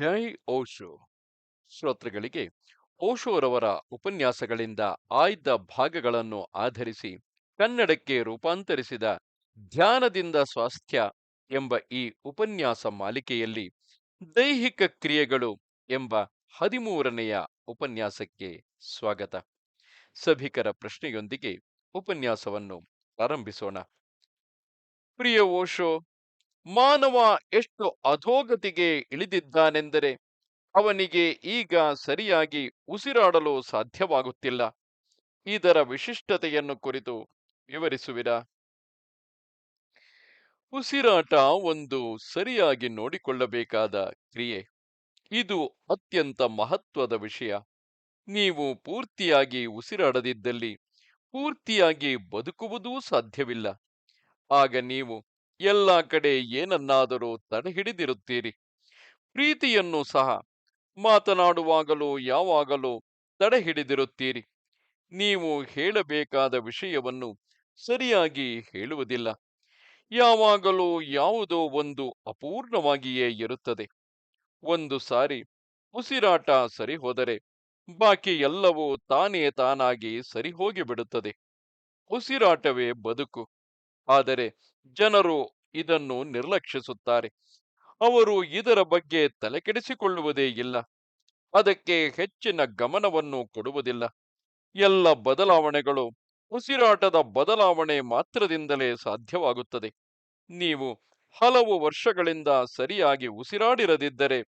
ಜೈ ಓಶೋ. ಶ್ರೋತೃಗಳಿಗೆ, ಓಶೋರವರ ಉಪನ್ಯಾಸಗಳಿಂದ ಆಯ್ದ ಭಾಗಗಳನ್ನು ಆಧರಿಸಿ ಕನ್ನಡಕ್ಕೆ ರೂಪಾಂತರಿಸಿದ ಧ್ಯಾನದಿಂದ ಸ್ವಾಸ್ಥ್ಯ ಎಂಬ ಈ ಉಪನ್ಯಾಸ ಮಾಲಿಕೆಯಲ್ಲಿ ದೈಹಿಕ ಕ್ರಿಯೆಗಳು ಎಂಬ ಹದಿಮೂರನೆಯ ಉಪನ್ಯಾಸಕ್ಕೆ ಸ್ವಾಗತ. ಸಭಿಕರ ಪ್ರಶ್ನೆಯೊಂದಿಗೆ ಉಪನ್ಯಾಸವನ್ನು ಪ್ರಾರಂಭಿಸೋಣ. ಪ್ರಿಯ ಓಶೋ ಮಾನವ ಎಷ್ಟು ಅಧೋಗತಿಗೆ ಇಳಿದಿದ್ದಾನೆಂದರೆ ಅವನಿಗೆ ಈಗ ಸರಿಯಾಗಿ ಉಸಿರಾಡಲು ಸಾಧ್ಯವಾಗುತ್ತಿಲ್ಲ. ಇದರ ವಿಶಿಷ್ಟತೆಯನ್ನು ಕುರಿತು ವಿವರಿಸುವಿರಾ? ಉಸಿರಾಟ ಒಂದು ಸರಿಯಾಗಿ ನೋಡಿಕೊಳ್ಳಬೇಕಾದ ಕ್ರಿಯೆ. ಇದು ಅತ್ಯಂತ ಮಹತ್ವದ ವಿಷಯ. ನೀವು ಪೂರ್ತಿಯಾಗಿ ಉಸಿರಾಡದಿದ್ದಲ್ಲಿ ಪೂರ್ತಿಯಾಗಿ ಬದುಕುವುದೂ ಸಾಧ್ಯವಿಲ್ಲ. ಆಗ ನೀವು ಎಲ್ಲ ಕಡೆ ಏನನ್ನಾದರೂ ತಡೆಹಿಡಿದಿರುತ್ತೀರಿ. ಪ್ರೀತಿಯನ್ನು ಸಹ ಮಾತನಾಡುವಾಗಲೂ, ಯಾವಾಗಲೂ ತಡೆಹಿಡಿದಿರುತ್ತೀರಿ. ನೀವು ಹೇಳಬೇಕಾದ ವಿಷಯವನ್ನು ಸರಿಯಾಗಿ ಹೇಳುವುದಿಲ್ಲ. ಯಾವಾಗಲೂ ಯಾವುದೋ ಒಂದು ಅಪೂರ್ಣವಾಗಿಯೇ ಇರುತ್ತದೆ. ಒಂದು ಸಾರಿ ಉಸಿರಾಟ ಸರಿ ಹೋದರೆ ಬಾಕಿ ಎಲ್ಲವೂ ತಾನೇ ತಾನಾಗಿ ಸರಿ ಹೋಗಿಬಿಡುತ್ತದೆ ಉಸಿರಾಟವೇ ಬದುಕು. ಆದರೆ ಜನರು ಇದನ್ನು ನಿರ್ಲಕ್ಷಿಸುತ್ತಾರೆ. ಅವರು ಇದರ ಬಗ್ಗೆ ತಲೆಕೆಡಿಸಿಕೊಳ್ಳುವುದೇ ಇಲ್ಲ. ಅದಕ್ಕೆ ಹೆಚ್ಚಿನ ಗಮನವನ್ನು ಕೊಡುವುದಿಲ್ಲ. ಎಲ್ಲ ಬದಲಾವಣೆಗಳು ಉಸಿರಾಟದ ಬದಲಾವಣೆ ಮಾತ್ರದಿಂದಲೇ ಸಾಧ್ಯವಾಗುತ್ತದೆ. ನೀವು ಹಲವು ವರ್ಷಗಳಿಂದ ಸರಿಯಾಗಿ ಉಸಿರಾಡಿರದಿದ್ದರೆ,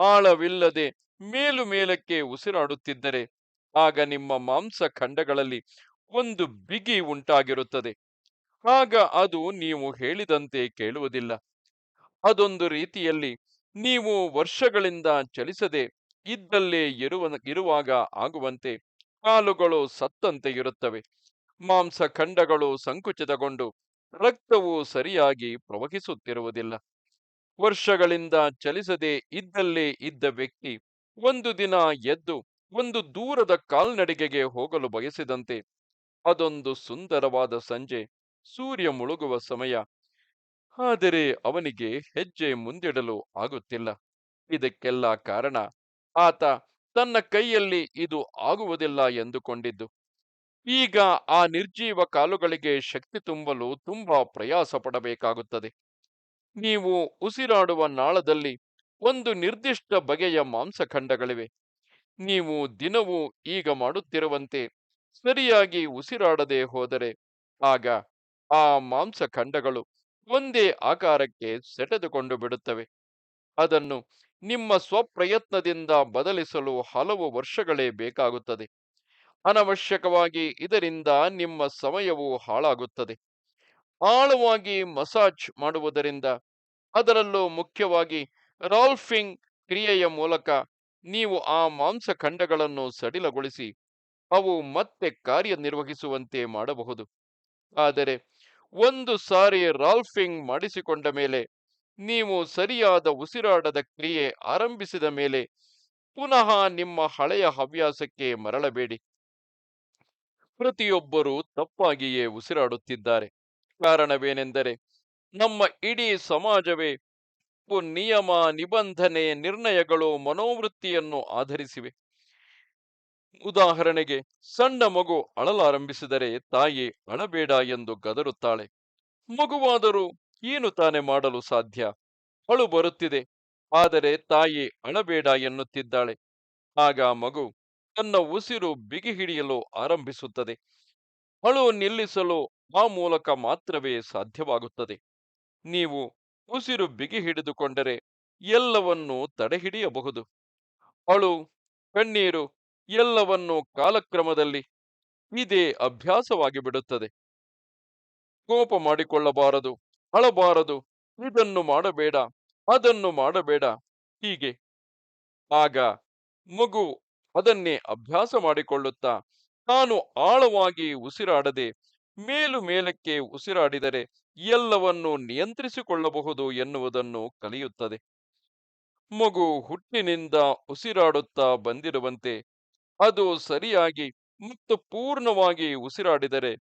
ಆಳವಿಲ್ಲದೆ ಮೇಲು ಮೇಲಕ್ಕೆ ಉಸಿರಾಡುತ್ತಿದ್ದರೆ, ಆಗ ನಿಮ್ಮ ಮಾಂಸ ಖಂಡಗಳಲ್ಲಿ ಒಂದು ಬಿಗಿ ಉಂಟಾಗಿರುತ್ತದೆ. ಆಗ ಅದು ನೀವು ಹೇಳಿದಂತೆ ಕೇಳುವುದಿಲ್ಲ. ಅದೊಂದು ರೀತಿಯಲ್ಲಿ ನೀವು ವರ್ಷಗಳಿಂದ ಚಲಿಸದೆ ಇದ್ದಲ್ಲೇ ಇರುವ ಇರುವಾಗ ಆಗುವಂತೆ ಕಾಲುಗಳು ಸತ್ತಂತೆ ಇರುತ್ತವೆ. ಮಾಂಸ ಖಂಡಗಳು ಸಂಕುಚಿತಗೊಂಡು ರಕ್ತವು ಸರಿಯಾಗಿ ಪ್ರವಹಿಸುತ್ತಿರುವುದಿಲ್ಲ. ವರ್ಷಗಳಿಂದ ಚಲಿಸದೆ ಇದ್ದಲ್ಲೇ ಇದ್ದ ವ್ಯಕ್ತಿ ಒಂದು ದಿನ ಎದ್ದು ಒಂದು ದೂರದ ಕಾಲ್ನಡಿಗೆಗೆ ಹೋಗಲು ಬಯಸಿದಂತೆ ಅದೊಂದು ಸುಂದರವಾದ ಸಂಜೆ ಸೂರ್ಯ ಮುಳುಗುವ ಸಮಯ. ಆದರೆ ಅವನಿಗೆ ಹೆಜ್ಜೆ ಮುಂದಿಡಲು ಆಗುತ್ತಿಲ್ಲ. ಇದಕ್ಕೆಲ್ಲ ಕಾರಣ, ಆತ ತನ್ನ ಕೈಯಲ್ಲಿ ಇದು ಆಗುವುದಿಲ್ಲ ಎಂದುಕೊಂಡಿದ್ದು. ಈಗ ಆ ನಿರ್ಜೀವ ಕಾಲುಗಳಿಗೆ ಶಕ್ತಿ ತುಂಬಲು ತುಂಬಾ ಪ್ರಯಾಸ ಪಡಬೇಕಾಗುತ್ತದೆ. ನೀವು ಉಸಿರಾಡುವ ನಾಳದಲ್ಲಿ ಒಂದು ನಿರ್ದಿಷ್ಟ ಬಗೆಯ ಮಾಂಸಖಂಡಗಳಿವೆ. ನೀವು ದಿನವೂ ಈಗ ಮಾಡುತ್ತಿರುವಂತೆ ಸರಿಯಾಗಿ ಉಸಿರಾಡದೆ ಹೋದರೆ, ಆಗ ಆ ಮಾಂಸಖಂಡಗಳು ಒಂದೇ ಆಕಾರಕ್ಕೆ ಸೆಟೆದುಕೊಂಡು ಬಿಡುತ್ತವೆ. ಅದನ್ನು ನಿಮ್ಮ ಸ್ವಪ್ರಯತ್ನದಿಂದ ಬದಲಿಸಲು ಹಲವು ವರ್ಷಗಳೇ ಬೇಕಾಗುತ್ತದೆ. ಅನವಶ್ಯಕವಾಗಿ ಇದರಿಂದ ನಿಮ್ಮ ಸಮಯವು ಹಾಳಾಗುತ್ತದೆ. ಆಳವಾಗಿ ಮಸಾಜ್ ಮಾಡುವುದರಿಂದ ಅದರಲ್ಲೂ ಮುಖ್ಯವಾಗಿ ರಾಲ್ಫಿಂಗ್ ಕ್ರಿಯೆಯ ಮೂಲಕ ನೀವು ಆ ಮಾಂಸಖಂಡಗಳನ್ನು ಸಡಿಲಗೊಳಿಸಿ ಅವು ಮತ್ತೆ ಕಾರ್ಯನಿರ್ವಹಿಸುವಂತೆ ಮಾಡಬಹುದು. ಆದರೆ ಒಂದು ಸಾರಿ ರಾಲ್ಫಿಂಗ್ ಮಾಡಿಸಿಕೊಂಡ ಮೇಲೆ, ನೀವು ಸರಿಯಾದ ಉಸಿರಾಟದ ಕ್ರಿಯೆ ಆರಂಭಿಸಿದ ಮೇಲೆ ಪುನಃ ನಿಮ್ಮ ಹಳೆಯ ಹವ್ಯಾಸಕ್ಕೆ ಮರಳಬೇಡಿ. ಪ್ರತಿಯೊಬ್ಬರೂ ತಪ್ಪಾಗಿಯೇ ಉಸಿರಾಡುತ್ತಿದ್ದಾರೆ. ಕಾರಣವೇನೆಂದರೆ ನಮ್ಮ ಇಡೀ ಸಮಾಜವೇ ನಿಯಮ ನಿಬಂಧನೆ ನಿರ್ಣಯಗಳು ಮನೋವೃತ್ತಿಯನ್ನು ಆಧರಿಸಿವೆ. ಉದಾಹರಣೆಗೆ, ಸಣ್ಣ ಮಗು ಅಳಲಾರಂಭಿಸಿದರೆ ತಾಯಿ ಅಳಬೇಡ ಎಂದು ಗದರುತ್ತಾಳೆ. ಮಗುವಾದರೂ ಏನು ತಾನೆ ಮಾಡಲು ಸಾಧ್ಯ? ಅಳು ಬರುತ್ತಿದೆ, ಆದರೆ ತಾಯಿ ಅಳಬೇಡ ಎನ್ನುತ್ತಿದ್ದಾಳೆ. ಆಗ ಮಗು ತನ್ನ ಉಸಿರು ಬಿಗಿ ಹಿಡಿಯಲು ಆರಂಭಿಸುತ್ತದೆ. ಅಳು ನಿಲ್ಲಿಸಲು ಆ ಮೂಲಕ ಮಾತ್ರವೇ ಸಾಧ್ಯವಾಗುತ್ತದೆ. ನೀವು ಉಸಿರು ಬಿಗಿ ಹಿಡಿದುಕೊಂಡರೆ ಎಲ್ಲವನ್ನೂ ತಡೆಹಿಡಿಯಬಹುದು. ಅಳು, ಕಣ್ಣೀರು ಎಲ್ಲವನ್ನು ಕಾಲಕ್ರಮದಲ್ಲಿ ಇದೇ ಅಭ್ಯಾಸವಾಗಿ ಬಿಡುತ್ತದೆ. ಕೋಪ ಮಾಡಿಕೊಳ್ಳಬಾರದು, ಅಳಬಾರದು, ಇದನ್ನು ಮಾಡಬೇಡ, ಅದನ್ನು ಮಾಡಬೇಡ, ಹೀಗೆ. ಆಗ ಮಗು ಅದನ್ನೇ ಅಭ್ಯಾಸ ಮಾಡಿಕೊಳ್ಳುತ್ತಾ, ತಾನು ಆಳವಾಗಿ ಉಸಿರಾಡದೆ, ಮೇಲು ಮೇಲಕ್ಕೆ ಉಸಿರಾಡಿದರೆ ಎಲ್ಲವನ್ನು ನಿಯಂತ್ರಿಸಿಕೊಳ್ಳಬಹುದು ಎನ್ನುವುದನ್ನು ಕಲಿಯುತ್ತದೆ. ಮಗು ಹುಟ್ಟಿನಿಂದ ಉಸಿರಾಡುತ್ತಾ ಬಂದಿರುವಂತೆ ಅದು ಸರಿಯಾಗಿ ಮತ್ತು ಪೂರ್ಣವಾಗಿ ಉಸಿರಾಡಿದರೆ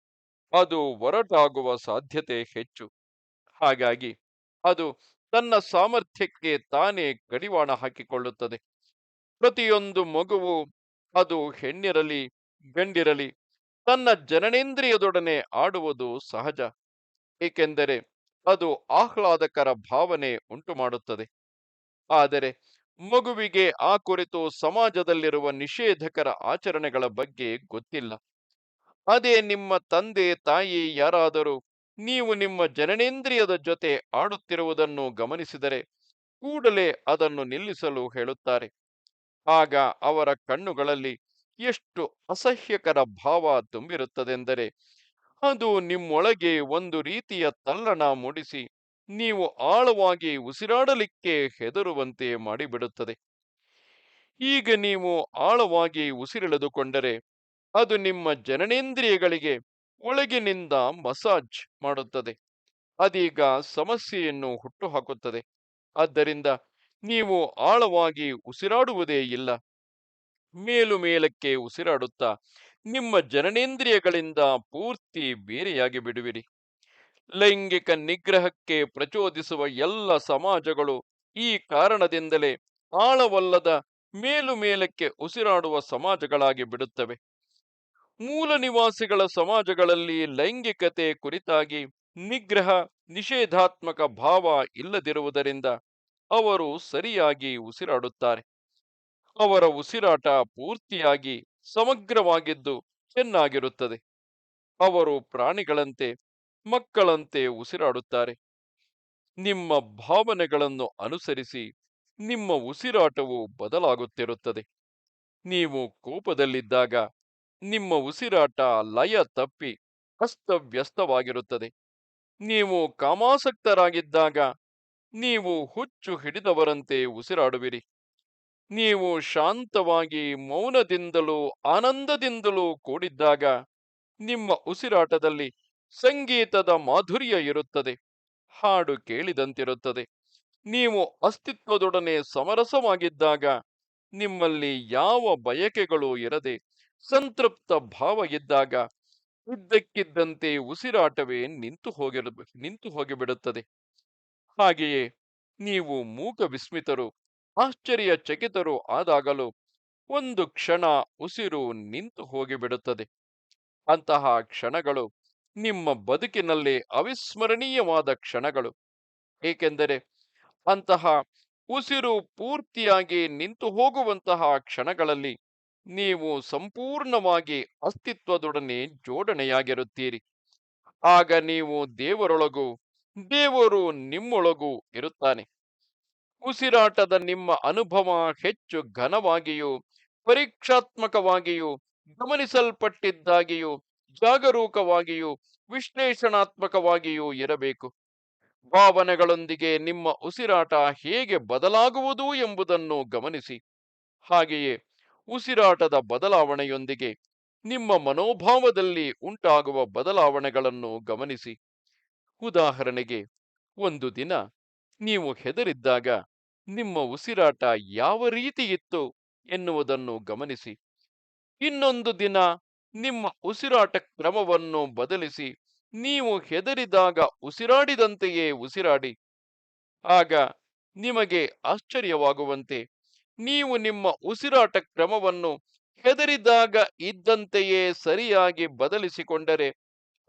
ಅದು ಒರಟಾಗುವ ಸಾಧ್ಯತೆ ಹೆಚ್ಚು. ಹಾಗಾಗಿ ಅದು ತನ್ನ ಸಾಮರ್ಥ್ಯಕ್ಕೆ ತಾನೇ ಕಡಿವಾಣ ಹಾಕಿಕೊಳ್ಳುತ್ತದೆ. ಪ್ರತಿಯೊಂದು ಮಗುವು ಅದು ಹೆಣ್ಣಿರಲಿ, ಗಂಡಿರಲಿ ತನ್ನ ಜನನೇಂದ್ರಿಯದೊಡನೆ ಆಡುವುದು ಸಹಜ. ಏಕೆಂದರೆ ಅದು ಆಹ್ಲಾದಕರ ಭಾವನೆ ಉಂಟು ಮಾಡುತ್ತದೆ ಆದರೆ ಮಗುವಿಗೆ ಆ ಕುರಿತು ಸಮಾಜದಲ್ಲಿರುವ ನಿಷೇಧಕರ ಆಚರಣೆಗಳ ಬಗ್ಗೆ ಗೊತ್ತಿಲ್ಲ. ಅದೇ ನಿಮ್ಮ ತಂದೆ, ತಾಯಿ ಯಾರಾದರೂ ನೀವು ನಿಮ್ಮ ಜನನೇಂದ್ರಿಯದ ಜೊತೆ ಆಡುತ್ತಿರುವುದನ್ನು ಗಮನಿಸಿದರೆ ಕೂಡಲೇ ಅದನ್ನು ನಿಲ್ಲಿಸಲು ಹೇಳುತ್ತಾರೆ. ಆಗ ಅವರ ಕಣ್ಣುಗಳಲ್ಲಿ ಎಷ್ಟು ಅಸಹ್ಯಕರ ಭಾವ ತುಂಬಿರುತ್ತದೆಂದರೆ ಅದು ನಿಮ್ಮೊಳಗೆ ಒಂದು ರೀತಿಯ ತಲ್ಲಣ ಮೂಡಿಸಿ ನೀವು ಆಳವಾಗಿ ಉಸಿರಾಡಲಿಕ್ಕೆ ಹೆದರುವಂತೆ ಮಾಡಿಬಿಡುತ್ತದೆ. ಈಗ ನೀವು ಆಳವಾಗಿ ಉಸಿರೆಳೆದುಕೊಂಡರೆ ಅದು ನಿಮ್ಮ ಜನನೇಂದ್ರಿಯಗಳಿಗೆ ಒಳಗಿನಿಂದ ಮಸಾಜ್ ಮಾಡುತ್ತದೆ. ಅದೀಗ ಸಮಸ್ಯೆಯನ್ನು ಹುಟ್ಟುಹಾಕುತ್ತದೆ. ಆದ್ದರಿಂದ ನೀವು ಆಳವಾಗಿ ಉಸಿರಾಡುವುದೇ ಇಲ್ಲ. ಮೇಲು ಮೇಲಕ್ಕೆ ಉಸಿರಾಡುತ್ತಾ ನಿಮ್ಮ ಜನನೇಂದ್ರಿಯಗಳಿಂದ ಪೂರ್ತಿ ಬೇರೆಯಾಗಿ ಬಿಡುವಿರಿ ಲೈಂಗಿಕ ನಿಗ್ರಹಕ್ಕೆ ಪ್ರಚೋದಿಸುವ ಎಲ್ಲ ಸಮಾಜಗಳು ಈ ಕಾರಣದಿಂದಲೇ ಆಳವಲ್ಲದ ಮೇಲು ಮೇಲಕ್ಕೆ ಉಸಿರಾಡುವ ಸಮಾಜಗಳಾಗಿ ಬಿಡುತ್ತವೆ. ಮೂಲ ನಿವಾಸಿಗಳ ಸಮಾಜಗಳಲ್ಲಿ ಲೈಂಗಿಕತೆ ಕುರಿತಾಗಿ ನಿಗ್ರಹ, ನಿಷೇಧಾತ್ಮಕ ಭಾವ ಇಲ್ಲದಿರುವುದರಿಂದ ಅವರು ಸರಿಯಾಗಿ ಉಸಿರಾಡುತ್ತಾರೆ. ಅವರ ಉಸಿರಾಟ ಪೂರ್ತಿಯಾಗಿ ಸಮಗ್ರವಾಗಿದ್ದು ಚೆನ್ನಾಗಿರುತ್ತದೆ. ಅವರು ಪ್ರಾಣಿಗಳಂತೆ ಮಕ್ಕಳಂತೆ ಉಸಿರಾಡುತ್ತಾರೆ. ನಿಮ್ಮ ಭಾವನೆಗಳನ್ನು ಅನುಸರಿಸಿ ನಿಮ್ಮ ಉಸಿರಾಟವು ಬದಲಾಗುತ್ತಿರುತ್ತದೆ. ನೀವು ಕೋಪದಲ್ಲಿದ್ದಾಗ ನಿಮ್ಮ ಉಸಿರಾಟ ಲಯ ತಪ್ಪಿ ಅಸ್ತವ್ಯಸ್ತವಾಗಿರುತ್ತದೆ. ನೀವು ಕಾಮಾಸಕ್ತರಾಗಿದ್ದಾಗ ನೀವು ಹುಚ್ಚು ಹಿಡಿದವರಂತೆ ಉಸಿರಾಡುವಿರಿ. ನೀವು ಶಾಂತವಾಗಿ ಮೌನದಿಂದಲೂ ಆನಂದದಿಂದಲೂ ಕೂಡಿದ್ದಾಗ ನಿಮ್ಮ ಉಸಿರಾಟದಲ್ಲಿ ಸಂಗೀತದ ಮಾಧುರ್ಯ ಇರುತ್ತದೆ, ಹಾಡು ಕೇಳಿದಂತಿರುತ್ತದೆ. ನೀವು ಅಸ್ತಿತ್ವದೊಡನೆ ಸಮರಸವಾಗಿದ್ದಾಗ ನಿಮ್ಮಲ್ಲಿ ಯಾವ ಬಯಕೆಗಳು ಇರದೆ ಸಂತೃಪ್ತ ಭಾವ ಇದ್ದಾಗ ಇದ್ದಕ್ಕಿದ್ದಂತೆ ಉಸಿರಾಟವೇ ನಿಂತು ಹೋಗಿರ, ನಿಂತು ಹೋಗಿಬಿಡುತ್ತದೆ. ಹಾಗೆಯೇ ನೀವು ಮೂಕ ವಿಸ್ಮಿತರು ಆಶ್ಚರ್ಯ ಚಕಿತರು ಆದಾಗಲೂ ಒಂದು ಕ್ಷಣ ಉಸಿರು ನಿಂತು ಹೋಗಿಬಿಡುತ್ತದೆ. ಅಂತಹ ಕ್ಷಣಗಳು ನಿಮ್ಮ ಬದುಕಿನಲ್ಲಿ ಅವಿಸ್ಮರಣೀಯವಾದ ಕ್ಷಣಗಳು. ಏಕೆಂದರೆ ಅಂತಹ ಉಸಿರು ಪೂರ್ತಿಯಾಗಿ ನಿಂತು ಹೋಗುವಂತಹ ಕ್ಷಣಗಳಲ್ಲಿ ನೀವು ಸಂಪೂರ್ಣವಾಗಿ ಅಸ್ತಿತ್ವದೊಡನೆ ಜೋಡಣೆಯಾಗಿರುತ್ತೀರಿ. ಆಗ ನೀವು ದೇವರೊಳಗೂ ದೇವರು ನಿಮ್ಮೊಳಗೂ ಇರುತ್ತಾನೆ. ಉಸಿರಾಟದ ನಿಮ್ಮ ಅನುಭವ ಹೆಚ್ಚು ಘನವಾಗಿಯೂ, ಪರೀಕ್ಷಾತ್ಮಕವಾಗಿಯೂ ಗಮನಿಸಲ್ಪಟ್ಟಿದ್ದಾಗಿಯೂ ಜಾಗರೂಕವಾಗಿಯೂ, ವಿಶ್ಲೇಷಣಾತ್ಮಕವಾಗಿಯೂ ಇರಬೇಕು. ಭಾವನೆಗಳೊಂದಿಗೆ ನಿಮ್ಮ ಉಸಿರಾಟ ಹೇಗೆ ಬದಲಾಗುವುದು ಎಂಬುದನ್ನು ಗಮನಿಸಿ. ಹಾಗೆಯೇ ಉಸಿರಾಟದ ಬದಲಾವಣೆಯೊಂದಿಗೆ ನಿಮ್ಮ ಮನೋಭಾವದಲ್ಲಿ ಉಂಟಾಗುವ ಬದಲಾವಣೆಗಳನ್ನು ಗಮನಿಸಿ. ಉದಾಹರಣೆಗೆ, ಒಂದು ದಿನ ನೀವು ಹೆದರಿದ್ದಾಗ ನಿಮ್ಮ ಉಸಿರಾಟ ಯಾವ ರೀತಿ ಇತ್ತು ಎನ್ನುವುದನ್ನು ಗಮನಿಸಿ. ಇನ್ನೊಂದು ದಿನ ನಿಮ್ಮ ಉಸಿರಾಟ ಕ್ರಮವನ್ನು ಬದಲಿಸಿ, ನೀವು ಹೆದರಿದಾಗ ಉಸಿರಾಡಿದಂತೆಯೇ ಉಸಿರಾಡಿ. ಆಗ ನಿಮಗೆ ಆಶ್ಚರ್ಯವಾಗುವಂತೆ, ನೀವು ನಿಮ್ಮ ಉಸಿರಾಟ ಕ್ರಮವನ್ನು ಹೆದರಿದಾಗ ಇದ್ದಂತೆಯೇ ಸರಿಯಾಗಿ ಬದಲಿಸಿಕೊಂಡರೆ,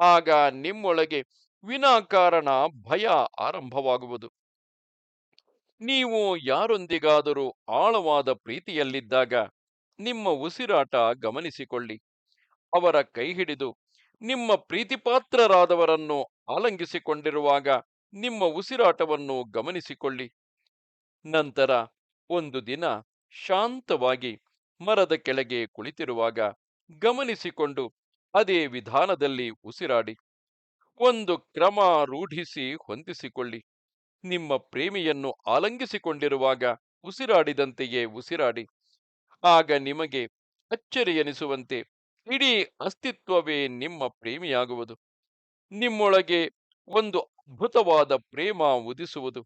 ಆಗ ನಿಮ್ಮೊಳಗೆ ವಿನಾಕಾರಣ ಭಯ ಆರಂಭವಾಗುವುದು. ನೀವು ಯಾರೊಂದಿಗಾದರೂ ಆಳವಾದ ಪ್ರೀತಿಯಲ್ಲಿದ್ದಾಗ ನಿಮ್ಮ ಉಸಿರಾಟ ಗಮನಿಸಿಕೊಳ್ಳಿ. ಅವರ ಕೈ ಹಿಡಿದು, ನಿಮ್ಮ ಪ್ರೀತಿಪಾತ್ರರಾದವರನ್ನು ಆಲಂಗಿಸಿಕೊಂಡಿರುವಾಗ ನಿಮ್ಮ ಉಸಿರಾಟವನ್ನು ಗಮನಿಸಿಕೊಳ್ಳಿ. ನಂತರ ಒಂದು ದಿನ ಶಾಂತವಾಗಿ ಮರದ ಕೆಳಗೆ ಕುಳಿತಿರುವಾಗ ಗಮನಿಸಿಕೊಂಡು ಅದೇ ವಿಧಾನದಲ್ಲಿ ಉಸಿರಾಡಿ. ಒಂದು ಕ್ರಮ ರೂಢಿಸಿ ಹೊಂದಿಸಿಕೊಳ್ಳಿ. ನಿಮ್ಮ ಪ್ರೇಮಿಯನ್ನು ಆಲಂಗಿಸಿಕೊಂಡಿರುವಾಗ ಉಸಿರಾಡಿದಂತೆಯೇ ಉಸಿರಾಡಿ. ಆಗ ನಿಮಗೆ ಅಚ್ಚರಿ ಎನಿಸುವಂತೆ ಇಡೀ ಅಸ್ತಿತ್ವವೇ ನಿಮ್ಮ ಪ್ರೇಮಿಯಾಗುವುದು. ನಿಮ್ಮೊಳಗೆ ಒಂದು ಅದ್ಭುತವಾದ ಪ್ರೇಮ ಉದಿಸುವುದು.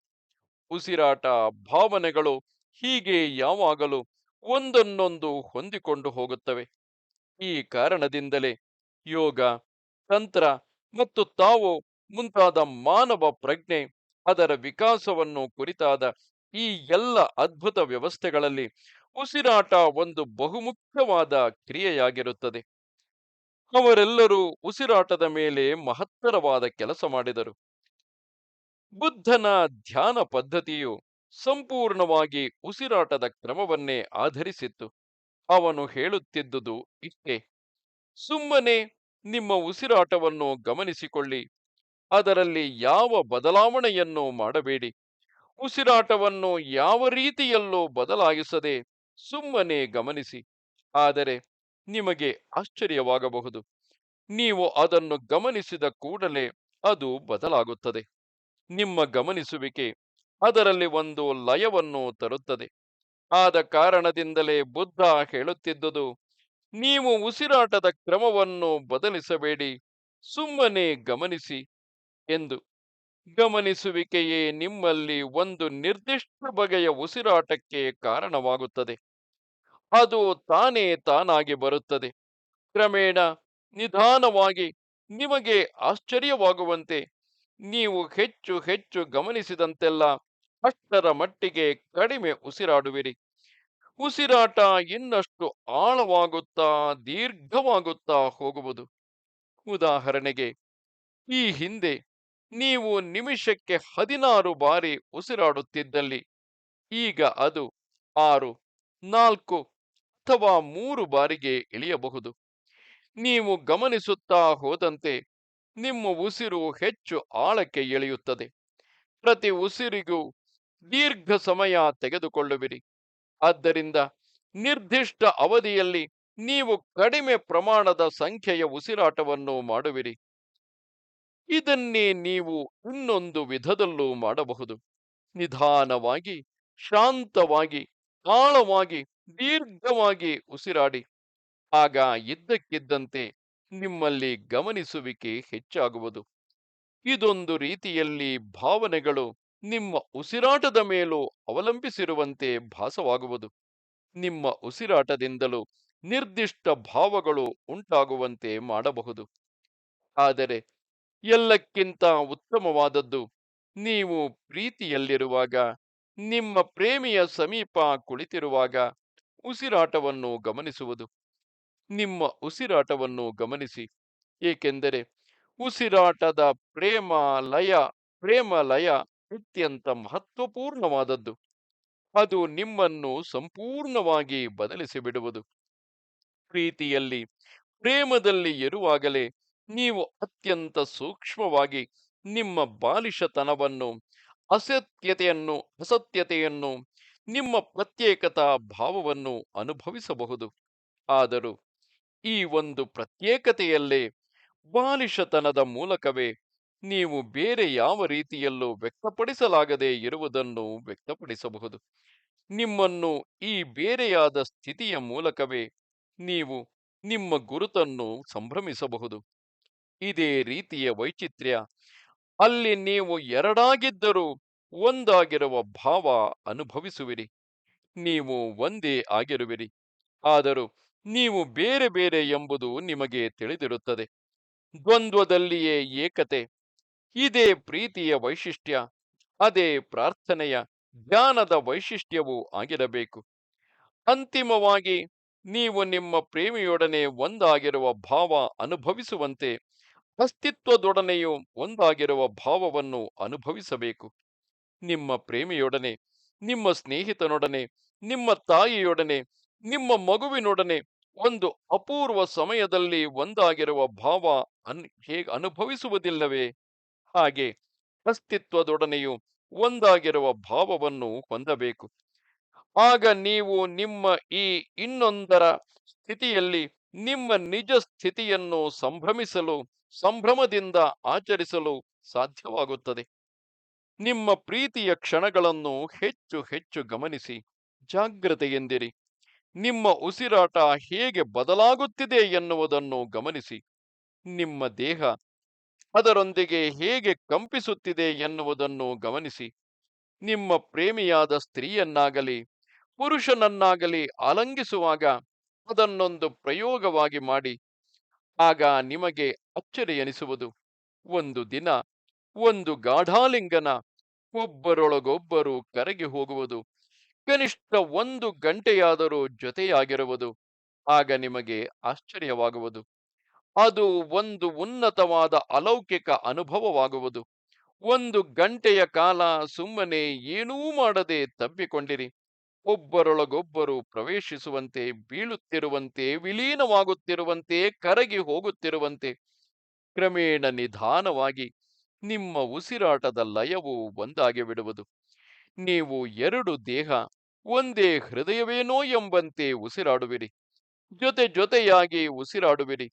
ಉಸಿರಾಟ ಭಾವನೆಗಳು ಹೀಗೆ ಯಾವಾಗಲೂ ಒಂದನ್ನೊಂದು ಹೊಂದಿಕೊಂಡು ಹೋಗುತ್ತವೆ. ಈ ಕಾರಣದಿಂದಲೇ ಯೋಗ, ತಂತ್ರ ಮತ್ತು ತಾವು ಮುಂತಾದ ಮಾನವ ಪ್ರಜ್ಞೆ, ಅದರ ವಿಕಾಸವನ್ನು ಕುರಿತಾದ ಈ ಎಲ್ಲ ಅದ್ಭುತ ವ್ಯವಸ್ಥೆಗಳಲ್ಲಿ ಉಸಿರಾಟ ಒಂದು ಬಹುಮುಖ್ಯವಾದ ಕ್ರಿಯೆಯಾಗಿರುತ್ತದೆ. ಅವರೆಲ್ಲರೂ ಉಸಿರಾಟದ ಮೇಲೆ ಮಹತ್ತರವಾದ ಕೆಲಸ ಮಾಡಿದರು. ಬುದ್ಧನ ಧ್ಯಾನ ಪದ್ಧತಿಯು ಸಂಪೂರ್ಣವಾಗಿ ಉಸಿರಾಟದ ಕ್ರಮವನ್ನೇ ಆಧರಿಸಿತ್ತು. ಅವನು ಹೇಳುತ್ತಿದ್ದುದು ಇಷ್ಟೇ. ಸುಮ್ಮನೆ ನಿಮ್ಮ ಉಸಿರಾಟವನ್ನು ಗಮನಿಸಿಕೊಳ್ಳಿ. ಅದರಲ್ಲಿ ಯಾವ ಬದಲಾವಣೆಯನ್ನು ಮಾಡಬೇಡಿ. ಉಸಿರಾಟವನ್ನು ಯಾವ ರೀತಿಯಲ್ಲೂ ಬದಲಾಯಿಸದೆ ಸುಮ್ಮನೆ ಗಮನಿಸಿ. ಆದರೆ ನಿಮಗೆ ಆಶ್ಚರ್ಯವಾಗಬಹುದು. ನೀವು ಅದನ್ನು ಗಮನಿಸಿದ ಕೂಡಲೇ ಅದು ಬದಲಾಗುತ್ತದೆ. ನಿಮ್ಮ ಗಮನಿಸುವಿಕೆ ಅದರಲ್ಲಿ ಒಂದು ಲಯವನ್ನು ತರುತ್ತದೆ. ಆದ ಕಾರಣದಿಂದಲೇ ಬುದ್ಧ ಹೇಳುತ್ತಿದ್ದುದು, ನೀವು ಉಸಿರಾಟದ ಕ್ರಮವನ್ನು ಬದಲಿಸಬೇಡಿ, ಸುಮ್ಮನೆ ಗಮನಿಸಿ ಎಂದು. ಗಮನಿಸುವಿಕೆಯೇ ನಿಮ್ಮಲ್ಲಿ ಒಂದು ನಿರ್ದಿಷ್ಟ ಬಗೆಯ ಉಸಿರಾಟಕ್ಕೆ ಕಾರಣವಾಗುತ್ತದೆ. ಅದು ತಾನೇ ತಾನಾಗಿ ಬರುತ್ತದೆ. ಕ್ರಮೇಣ ನಿಧಾನವಾಗಿ ನಿಮಗೆ ಆಶ್ಚರ್ಯವಾಗುವಂತೆ ನೀವು ಹೆಚ್ಚು ಹೆಚ್ಚು ಗಮನಿಸಿದಂತೆಲ್ಲ ಅಷ್ಟರ ಮಟ್ಟಿಗೆ ಕಡಿಮೆ ಉಸಿರಾಡುವಿರಿ. ಉಸಿರಾಟ ಇನ್ನಷ್ಟು ಆಳವಾಗುತ್ತಾ ದೀರ್ಘವಾಗುತ್ತಾ ಹೋಗುವುದು. ಉದಾಹರಣೆಗೆ, ಈ ಹಿಂದೆ ನೀವು ನಿಮಿಷಕ್ಕೆ ಹದಿನಾರು ಬಾರಿ ಉಸಿರಾಡುತ್ತಿದ್ದಲ್ಲಿ, ಈಗ ಅದು ಆರು, ನಾಲ್ಕು ಅಥವಾ ಮೂರು ಬಾರಿಗೆ ಇಳಿಯಬಹುದು. ನೀವು ಗಮನಿಸುತ್ತಾ ಹೋದಂತೆ ನಿಮ್ಮ ಉಸಿರು ಹೆಚ್ಚು ಆಳಕ್ಕೆ ಇಳಿಯುತ್ತದೆ ಪ್ರತಿ ಉಸಿರಿಗೂ ದೀರ್ಘ ಸಮಯ ತೆಗೆದುಕೊಳ್ಳುವಿರಿ. ಆದ್ದರಿಂದ ನಿರ್ದಿಷ್ಟ ಅವಧಿಯಲ್ಲಿ ನೀವು ಕಡಿಮೆ ಪ್ರಮಾಣದ ಸಂಖ್ಯೆಯ ಉಸಿರಾಟವನ್ನು ಮಾಡುವಿರಿ. ಇದನ್ನೇ ನೀವು ಇನ್ನೊಂದು ವಿಧದಲ್ಲೂ ಮಾಡಬಹುದು. ನಿಧಾನವಾಗಿ, ಶಾಂತವಾಗಿ, ಆಳವಾಗಿ ದೀರ್ಘವಾಗಿ ಉಸಿರಾಡಿ. ಆಗ ಇದ್ದಕ್ಕಿದ್ದಂತೆ ನಿಮ್ಮಲ್ಲಿ ಗಮನಿಸುವಿಕೆ ಹೆಚ್ಚಾಗುವುದು. ಇದೊಂದು ರೀತಿಯಲ್ಲಿ ಭಾವನೆಗಳು ನಿಮ್ಮ ಉಸಿರಾಟದ ಮೇಲೂ ಅವಲಂಬಿಸಿರುವಂತೆ ಭಾಸವಾಗುವುದು. ನಿಮ್ಮ ಉಸಿರಾಟದಿಂದಲೂ ನಿರ್ದಿಷ್ಟ ಭಾವಗಳು ಉಂಟಾಗುವಂತೆ ಮಾಡಬಹುದು. ಆದರೆ ಎಲ್ಲಕ್ಕಿಂತ ಉತ್ತಮವಾದದ್ದು ನೀವು ಪ್ರೀತಿಯಲ್ಲಿರುವಾಗ, ನಿಮ್ಮ ಪ್ರೇಮಿಯ ಸಮೀಪ ಕುಳಿತಿರುವಾಗ ಉಸಿರಾಟವನ್ನು ಗಮನಿಸುವುದು. ನಿಮ್ಮ ಉಸಿರಾಟವನ್ನು ಗಮನಿಸಿ. ಏಕೆಂದರೆ ಉಸಿರಾಟದ ಪ್ರೇಮ ಲಯ ಪ್ರೇಮ ಲಯ ಅತ್ಯಂತ ಮಹತ್ವಪೂರ್ಣವಾದದ್ದು. ಅದು ನಿಮ್ಮನ್ನು ಸಂಪೂರ್ಣವಾಗಿ ಬದಲಿಸಿ ಬಿಡುವುದು ಪ್ರೀತಿಯಲ್ಲಿ, ಪ್ರೇಮದಲ್ಲಿ ಇರುವಾಗಲೇ ನೀವು ಅತ್ಯಂತ ಸೂಕ್ಷ್ಮವಾಗಿ ನಿಮ್ಮ ಬಾಲಿಶತನವನ್ನು, ಅಸತ್ಯತೆಯನ್ನು ಅಸತ್ಯತೆಯನ್ನು ನಿಮ್ಮ ಪ್ರತ್ಯೇಕತಾ ಭಾವವನ್ನು ಅನುಭವಿಸಬಹುದು. ಆದರೂ ಈ ಒಂದು ಪ್ರತ್ಯೇಕತೆಯಲ್ಲೇ ಬಾಲಿಶತನದ ಮೂಲಕವೇ ನೀವು ಬೇರೆ ಯಾವ ರೀತಿಯಲ್ಲೂ ವ್ಯಕ್ತಪಡಿಸಲಾಗದೆ ಇರುವುದನ್ನು ವ್ಯಕ್ತಪಡಿಸಬಹುದು. ನಿಮ್ಮನ್ನು ಈ ಬೇರೆಯಾದ ಸ್ಥಿತಿಯ ಮೂಲಕವೇ ನೀವು ನಿಮ್ಮ ಗುರುತನ್ನು ಸಂಭ್ರಮಿಸಬಹುದು. ಇದೇ ರೀತಿಯ ವೈಚಿತ್ರ್ಯ. ಅಲ್ಲಿ ನೀವು ಎರಡಾಗಿದ್ದರೂ ಒಂದಾಗಿರುವ ಭಾವ ಅನುಭವಿಸುವಿರಿ. ನೀವು ಒಂದೇ ಆಗಿರುವಿರಿ. ಆದರೂ ನೀವು ಬೇರೆ ಬೇರೆ ಎಂಬುದು ನಿಮಗೆ ತಿಳಿದಿರುತ್ತದೆ. ದ್ವಂದ್ವದಲ್ಲಿಯೇ ಏಕತೆ, ಇದೇ ಪ್ರೀತಿಯ ವೈಶಿಷ್ಟ್ಯ, ಅದೇ ಪ್ರಾರ್ಥನೆಯ ಧ್ಯಾನದ ವೈಶಿಷ್ಟ್ಯವೂ ಆಗಿರಬೇಕು. ಅಂತಿಮವಾಗಿ ನೀವು ನಿಮ್ಮ ಪ್ರೇಮಿಯೊಡನೆ ಒಂದಾಗಿರುವ ಭಾವ ಅನುಭವಿಸುವಂತೆ ಅಸ್ತಿತ್ವದೊಡನೆಯೂ ಒಂದಾಗಿರುವ ಭಾವವನ್ನು ಅನುಭವಿಸಬೇಕು. ನಿಮ್ಮ ಪ್ರೇಮಿಯೊಡನೆ, ನಿಮ್ಮ ಸ್ನೇಹಿತನೊಡನೆ, ನಿಮ್ಮ ತಾಯಿಯೊಡನೆ, ನಿಮ್ಮ ಮಗುವಿನೊಡನೆ ಒಂದು ಅಪೂರ್ವ ಸಮಯದಲ್ಲಿ ಒಂದಾಗಿರುವ ಭಾವ ಅನ್ ಹೇಗೆ ಅನುಭವಿಸುವುದಿಲ್ಲವೇ? ಹಾಗೆ ಅಸ್ತಿತ್ವದೊಡನೆಯೂ ಒಂದಾಗಿರುವ ಭಾವವನ್ನು ಹೊಂದಬೇಕು. ಆಗ ನೀವು ನಿಮ್ಮ ಈ ಇನ್ನೊಂದರ ಸ್ಥಿತಿಯಲ್ಲಿ ನಿಮ್ಮ ನಿಜ ಸ್ಥಿತಿಯನ್ನು ಸಂಭ್ರಮಿಸಲು, ಸಂಭ್ರಮದಿಂದ ಆಚರಿಸಲು ಸಾಧ್ಯವಾಗುತ್ತದೆ. ನಿಮ್ಮ ಪ್ರೀತಿಯ ಕ್ಷಣಗಳನ್ನು ಹೆಚ್ಚು ಹೆಚ್ಚು ಗಮನಿಸಿ. ಜಾಗ್ರತೆಯೆಂದಿರಿ ನಿಮ್ಮ ಉಸಿರಾಟ ಹೇಗೆ ಬದಲಾಗುತ್ತಿದೆ ಎನ್ನುವುದನ್ನು ಗಮನಿಸಿ. ನಿಮ್ಮ ದೇಹ ಅದರೊಂದಿಗೆ ಹೇಗೆ ಕಂಪಿಸುತ್ತಿದೆ ಎನ್ನುವುದನ್ನು ಗಮನಿಸಿ. ನಿಮ್ಮ ಪ್ರೇಮಿಯಾದ ಸ್ತ್ರೀಯನ್ನಾಗಲಿ, ಪುರುಷನನ್ನಾಗಲಿ ಆಲಂಗಿಸುವಾಗ ಅದನ್ನೊಂದು ಪ್ರಯೋಗವಾಗಿ ಮಾಡಿ. ಆಗ ನಿಮಗೆ ಅಚ್ಚರಿ ಎನಿಸುವುದು ಒಂದು ದಿನ, ಒಂದು ಗಾಢಾಲಿಂಗನ ಒಬ್ಬರೊಳಗೊಬ್ಬರು ಕರಗಿ ಹೋಗುವುದು, ಕನಿಷ್ಠ ಒಂದು ಗಂಟೆಯಾದರೂ ಜೊತೆಯಾಗಿರುವುದು, ಆಗ ನಿಮಗೆ ಆಶ್ಚರ್ಯವಾಗುವುದು. ಅದು ಒಂದು ಉನ್ನತವಾದ ಅಲೌಕಿಕ ಅನುಭವವಾಗುವುದು. ಒಂದು ಗಂಟೆಯ ಕಾಲ ಸುಮ್ಮನೆ ಏನೂ ಮಾಡದೆ ತಬ್ಬಿಕೊಂಡಿರಿ. ಒಬ್ಬರೊಳಗೊಬ್ಬರು ಪ್ರವೇಶಿಸುವಂತೆ, ಬೀಳುತ್ತಿರುವಂತೆ, ವಿಲೀನವಾಗುತ್ತಿರುವಂತೆ, ಕರಗಿ ಹೋಗುತ್ತಿರುವಂತೆ, ಕ್ರಮೇಣ ನಿಧಾನವಾಗಿ ನಿಮ್ಮ ಉಸಿರಾಟದ ಲಯವು ಒಂದಾಗಿ ಬಿಡುವುದು. ನೀವು ಎರಡು ದೇಹ, ಒಂದೇ ಹೃದಯವೇನೋ ಎಂಬಂತೆ ಉಸಿರಾಡುವಿರಿ. ಜೊತೆ ಜೊತೆಯಾಗಿ ಉಸಿರಾಡುವಿರಿ.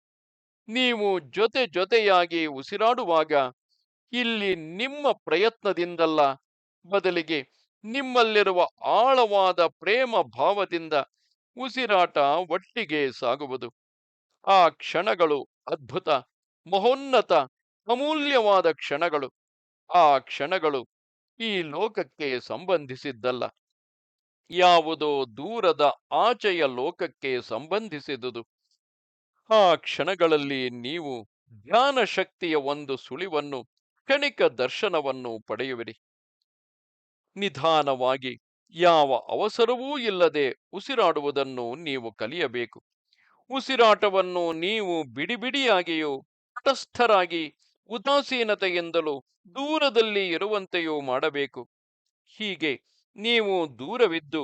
ನೀವು ಜೊತೆ ಜೊತೆಯಾಗಿ ಉಸಿರಾಡುವಾಗ ಇಲ್ಲಿ ನಿಮ್ಮ ಪ್ರಯತ್ನದಿಂದಲ್ಲ, ಬದಲಿಗೆ ನಿಮ್ಮಲ್ಲಿರುವ ಆಳವಾದ ಪ್ರೇಮ ಭಾವದಿಂದ ಉಸಿರಾಟ ಒಟ್ಟಿಗೆ ಸಾಗುವುದು. ಆ ಕ್ಷಣಗಳು ಅದ್ಭುತ, ಮಹೋನ್ನತ ಅಮೂಲ್ಯವಾದ ಕ್ಷಣಗಳು. ಆ ಕ್ಷಣಗಳು ಈ ಲೋಕಕ್ಕೆ ಸಂಬಂಧಿಸಿದ್ದಲ್ಲ. ಯಾವುದೋ ದೂರದ ಆಚೆಯ ಲೋಕಕ್ಕೆ ಸಂಬಂಧಿಸಿದುದು. ಆ ಕ್ಷಣಗಳಲ್ಲಿ ನೀವು ಧ್ಯಾನ ಶಕ್ತಿಯ ಒಂದು ಸುಳಿವನ್ನು ಕ್ಷಣಿಕ ದರ್ಶನವನ್ನು ಪಡೆಯುವಿರಿ. ನಿಧಾನವಾಗಿ ಯಾವ ಅವಸರವೂ ಇಲ್ಲದೆ ಉಸಿರಾಡುವುದನ್ನು ನೀವು ಕಲಿಯಬೇಕು. ಉಸಿರಾಟವನ್ನು ನೀವು ಬಿಡಿಬಿಡಿಯಾಗಿಯೂ ತಟಸ್ಥರಾಗಿ ಉದಾಸೀನತೆಯಿಂದಲೂ ದೂರದಲ್ಲಿ ಇರುವಂತೆಯೂ ಮಾಡಬೇಕು. ಹೀಗೆ ನೀವು ದೂರವಿದ್ದು,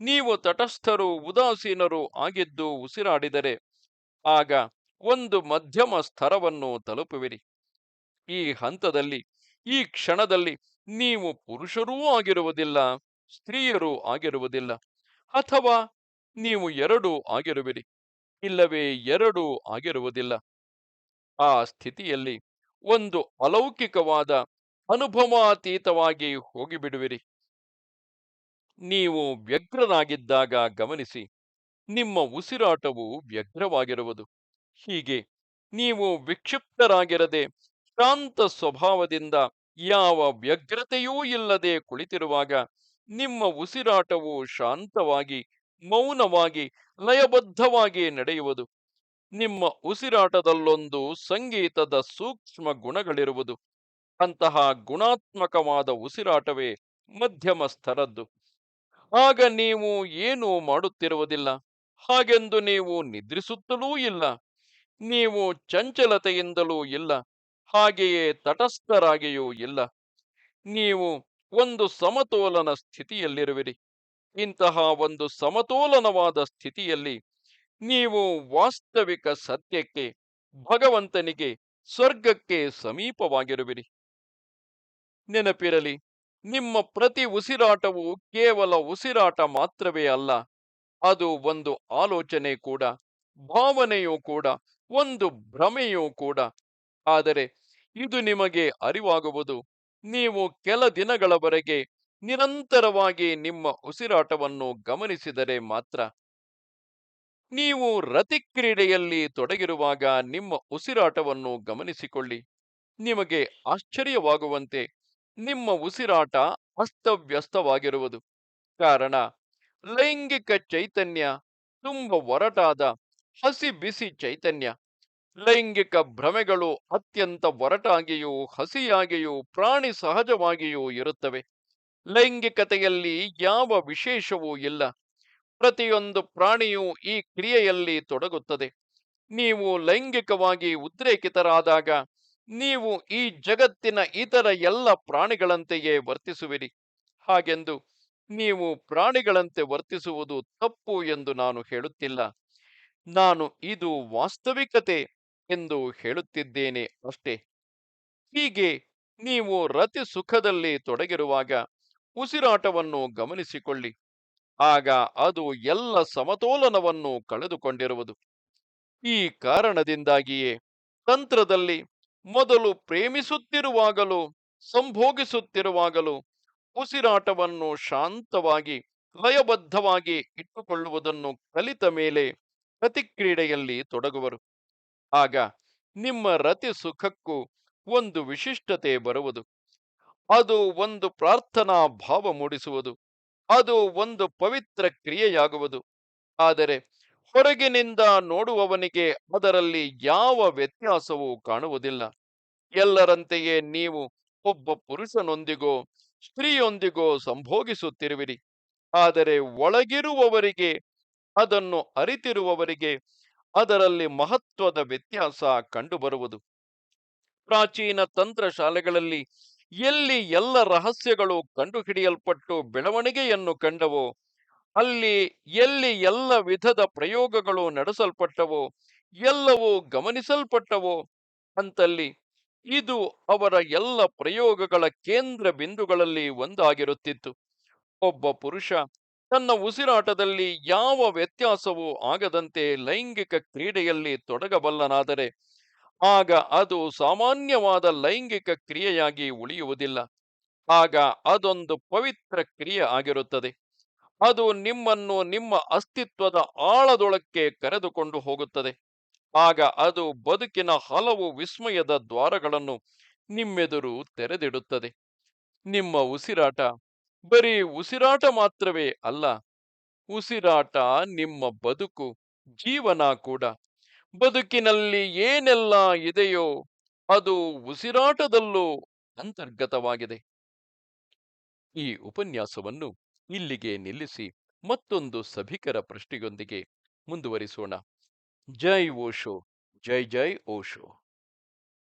ನೀವು ತಟಸ್ಥರು, ಉದಾಸೀನರು ಆಗಿದ್ದು ಉಸಿರಾಡಿದರೆ ಆಗ ಒಂದು ಮಧ್ಯಮ ಸ್ತರವನ್ನು ತಲುಪುವಿರಿ. ಈ ಹಂತದಲ್ಲಿ, ಈ ಕ್ಷಣದಲ್ಲಿ ನೀವು ಪುರುಷರೂ ಆಗಿರುವುದಿಲ್ಲ, ಸ್ತ್ರೀಯರೂ ಆಗಿರುವುದಿಲ್ಲ, ಅಥವಾ ನೀವು ಎರಡೂ ಆಗಿರುವಿರಿ, ಇಲ್ಲವೇ ಎರಡೂ ಆಗಿರುವುದಿಲ್ಲ. ಆ ಸ್ಥಿತಿಯಲ್ಲಿ ಒಂದು ಅಲೌಕಿಕವಾದ ಅನುಭವಾತೀತವಾಗಿ ಹೋಗಿಬಿಡುವಿರಿ. ನೀವು ವ್ಯಗ್ರರಾಗಿದ್ದಾಗ ಗಮನಿಸಿ, ನಿಮ್ಮ ಉಸಿರಾಟವು ವ್ಯಗ್ರವಾಗಿರುವುದು. ಹೀಗೆ ನೀವು ವಿಕ್ಷಿಪ್ತರಾಗಿರದೆ ಶಾಂತ ಸ್ವಭಾವದಿಂದ ಯಾವ ವ್ಯಗ್ರತೆಯೂ ಇಲ್ಲದೆ ಕುಳಿತಿರುವಾಗ ನಿಮ್ಮ ಉಸಿರಾಟವು ಶಾಂತವಾಗಿ, ಮೌನವಾಗಿ, ಲಯಬದ್ಧವಾಗಿ ನಡೆಯುವುದು. ನಿಮ್ಮ ಉಸಿರಾಟದಲ್ಲೊಂದು ಸಂಗೀತದ ಸೂಕ್ಷ್ಮ ಗುಣಗಳಿರುವುದು. ಅಂತಹ ಗುಣಾತ್ಮಕವಾದ ಉಸಿರಾಟವೇ ಮಧ್ಯಮ ಸ್ತರದ್ದು. ಆಗ ನೀವು ಏನು ಮಾಡುತ್ತಿರುವುದಿಲ್ಲ. ಹಾಗೆಂದು ನೀವು ನಿದ್ರಿಸುತ್ತಲೂ ಇಲ್ಲ. ನೀವು ಚಂಚಲತೆಯಿಂದಲೂ ಇಲ್ಲ. ಹಾಗೆಯೇ ತಟಸ್ಥರಾಗಿಯೂ ಇಲ್ಲ. ನೀವು ಒಂದು ಸಮತೋಲನ ಸ್ಥಿತಿಯಲ್ಲಿರುವಿರಿ. ಇಂತಹ ಒಂದು ಸಮತೋಲನವಾದ ಸ್ಥಿತಿಯಲ್ಲಿ ನೀವು ವಾಸ್ತವಿಕ ಸತ್ಯಕ್ಕೆ, ಭಗವಂತನಿಗೆ, ಸ್ವರ್ಗಕ್ಕೆ ಸಮೀಪವಾಗಿರುವಿರಿ. ನೆನಪಿರಲಿ, ನಿಮ್ಮ ಪ್ರತಿ ಉಸಿರಾಟವು ಕೇವಲ ಉಸಿರಾಟ ಮಾತ್ರವೇ ಅಲ್ಲ, ಅದು ಒಂದು ಆಲೋಚನೆ ಕೂಡ, ಭಾವನೆಯೂ ಕೂಡ, ಒಂದು ಭ್ರಮೆಯೂ ಕೂಡ. ಆದರೆ ಇದು ನಿಮಗೆ ಅರಿವಾಗುವುದು, ನೀವು ಕೆಲ ದಿನಗಳವರೆಗೆ ನಿರಂತರವಾಗಿ ನಿಮ್ಮ ಉಸಿರಾಟವನ್ನು ಗಮನಿಸಿದರೆ ಮಾತ್ರ ನೀವು ರತಿಕ್ರೀಡೆಯಲ್ಲಿ ತೊಡಗಿರುವಾಗ ನಿಮ್ಮ ಉಸಿರಾಟವನ್ನು ಗಮನಿಸಿಕೊಳ್ಳಿ. ನಿಮಗೆ ಆಶ್ಚರ್ಯವಾಗುವಂತೆ ನಿಮ್ಮ ಉಸಿರಾಟ ಅಸ್ತವ್ಯಸ್ತವಾಗಿರುವುದು. ಕಾರಣ, ಲೈಂಗಿಕ ಚೈತನ್ಯ ತುಂಬ ಒರಟಾದ ಹಸಿ ಬಿಸಿ ಚೈತನ್ಯ. ಲೈಂಗಿಕ ಭ್ರಮೆಗಳು ಅತ್ಯಂತ ಒರಟಾಗಿಯೂ, ಹಸಿಯಾಗಿಯೂ, ಪ್ರಾಣಿ ಸಹಜವಾಗಿಯೂ ಇರುತ್ತವೆ. ಲೈಂಗಿಕತೆಯಲ್ಲಿ ಯಾವ ವಿಶೇಷವೂ ಇಲ್ಲ. ಪ್ರತಿಯೊಂದು ಪ್ರಾಣಿಯೂ ಈ ಕ್ರಿಯೆಯಲ್ಲಿ ತೊಡಗುತ್ತದೆ. ನೀವು ಲೈಂಗಿಕವಾಗಿ ಉದ್ರೇಕಿತರಾದಾಗ, ನೀವು ಈ ಜಗತ್ತಿನ ಇತರ ಎಲ್ಲ ಪ್ರಾಣಿಗಳಂತೆಯೇ ವರ್ತಿಸುವಿರಿ. ಹಾಗೆಂದು ನೀವು ಪ್ರಾಣಿಗಳಂತೆ ವರ್ತಿಸುವುದು ತಪ್ಪು ಎಂದು ನಾನು ಹೇಳುತ್ತಿಲ್ಲ. ನಾನು ಇದು ವಾಸ್ತವಿಕತೆ ಎಂದು ಹೇಳುತ್ತಿದ್ದೇನೆ ಅಷ್ಟೇ. ಹೀಗೆ ನೀವು ರತಿ ಸುಖದಲ್ಲಿ ತೊಡಗಿರುವಾಗ ಉಸಿರಾಟವನ್ನು ಗಮನಿಸಿಕೊಳ್ಳಿ. ಆಗ ಅದು ಎಲ್ಲ ಸಮತೋಲನವನ್ನು ಕಳೆದುಕೊಂಡಿರುವುದು. ಈ ಕಾರಣದಿಂದಾಗಿಯೇ ತಂತ್ರದಲ್ಲಿ ಮೊದಲು ಪ್ರೇಮಿಸುತ್ತಿರುವಾಗಲೂ, ಸಂಭೋಗಿಸುತ್ತಿರುವಾಗಲೂ ಉಸಿರಾಟವನ್ನು ಶಾಂತವಾಗಿ, ಲಯಬದ್ಧವಾಗಿ ಇಟ್ಟುಕೊಳ್ಳುವುದನ್ನು ಕಲಿತ ಮೇಲೆ ಪ್ರತಿಕ್ರೀಡೆಯಲ್ಲಿ ತೊಡಗುವರು. ಆಗ ನಿಮ್ಮ ರತಿ ಸುಖಕ್ಕೂ ಒಂದು ವಿಶಿಷ್ಟತೆ ಬರುವುದು. ಅದು ಒಂದು ಪ್ರಾರ್ಥನಾ ಭಾವ ಮೂಡಿಸುವುದು. ಅದು ಒಂದು ಪವಿತ್ರ ಕ್ರಿಯೆಯಾಗುವುದು. ಆದರೆ ಹೊರಗಿನಿಂದ ನೋಡುವವನಿಗೆ ಅದರಲ್ಲಿ ಯಾವ ವ್ಯತ್ಯಾಸವೂ ಕಾಣುವುದಿಲ್ಲ. ಎಲ್ಲರಂತೆಯೇ ನೀವು ಒಬ್ಬ ಪುರುಷನೊಂದಿಗೋ, ಸ್ತ್ರೀಯೊಂದಿಗೋ ಸಂಭೋಗಿಸುತ್ತಿರುವಿರಿ. ಆದರೆ ಒಳಗಿರುವವರಿಗೆ, ಅದನ್ನು ಅರಿತಿರುವವರಿಗೆ ಅದರಲ್ಲಿ ಮಹತ್ವದ ವ್ಯತ್ಯಾಸ ಕಂಡುಬರುವುದು. ಪ್ರಾಚೀನ ತಂತ್ರಶಾಲೆಗಳಲ್ಲಿ ಎಲ್ಲಿ ಎಲ್ಲ ರಹಸ್ಯಗಳು ಕಂಡುಹಿಡಿಯಲ್ಪಟ್ಟು ಬೆಳವಣಿಗೆಯನ್ನು ಕಂಡವೋ, ಅಲ್ಲಿ ಎಲ್ಲಿ ಎಲ್ಲ ವಿಧದ ಪ್ರಯೋಗಗಳು ನಡೆಸಲ್ಪಟ್ಟವು, ಎಲ್ಲವೂ ಗಮನಿಸಲ್ಪಟ್ಟವು ಅಂತಲ್ಲಿ ಇದು ಅವರ ಎಲ್ಲ ಪ್ರಯೋಗಗಳ ಕೇಂದ್ರ ಬಿಂದುಗಳಲ್ಲಿ ಒಂದಾಗಿರುತ್ತಿತ್ತು. ಒಬ್ಬ ಪುರುಷ ತನ್ನ ಉಸಿರಾಟದಲ್ಲಿ ಯಾವ ವ್ಯತ್ಯಾಸವೂ ಆಗದಂತೆ ಲೈಂಗಿಕ ಕ್ರೀಡೆಯಲ್ಲಿ ತೊಡಗಬಲ್ಲನಾದರೆ ಆಗ ಅದು ಸಾಮಾನ್ಯವಾದ ಲೈಂಗಿಕ ಕ್ರಿಯೆಯಾಗಿ ಉಳಿಯುವುದಿಲ್ಲ. ಆಗ ಅದೊಂದು ಪವಿತ್ರ ಕ್ರಿಯೆ ಆಗಿರುತ್ತದೆ. ಅದು ನಿಮ್ಮನ್ನು ನಿಮ್ಮ ಅಸ್ತಿತ್ವದ ಆಳದೊಳಕ್ಕೆ ಕರೆದುಕೊಂಡು ಹೋಗುತ್ತದೆ. ಆಗ ಅದು ಬದುಕಿನ ಹಲವು ವಿಸ್ಮಯದ ದ್ವಾರಗಳನ್ನು ನಿಮ್ಮೆದುರು ತೆರೆದಿಡುತ್ತದೆ. ನಿಮ್ಮ ಉಸಿರಾಟ ಬರೀ ಉಸಿರಾಟ ಮಾತ್ರವೇ ಅಲ್ಲ, ಉಸಿರಾಟ ನಿಮ್ಮ ಬದುಕು, ಜೀವನ ಕೂಡ. ಬದುಕಿನಲ್ಲಿ ಏನೆಲ್ಲ ಇದೆಯೋ ಅದು ಉಸಿರಾಟದಲ್ಲೂ ಅಂತರ್ಗತವಾಗಿದೆ. ಈ ಉಪನ್ಯಾಸವನ್ನು ಇಲ್ಲಿಗೆ ನಿಲ್ಲಿಸಿ ಮತ್ತೊಂದು ಸಭಿಕರ ಪ್ರಶ್ನೆಯೊಂದಿಗೆ ಮುಂದುವರಿಸೋಣ. ಜೈ ಓಶೋ, ಜೈ ಜೈ ಓಶೋ.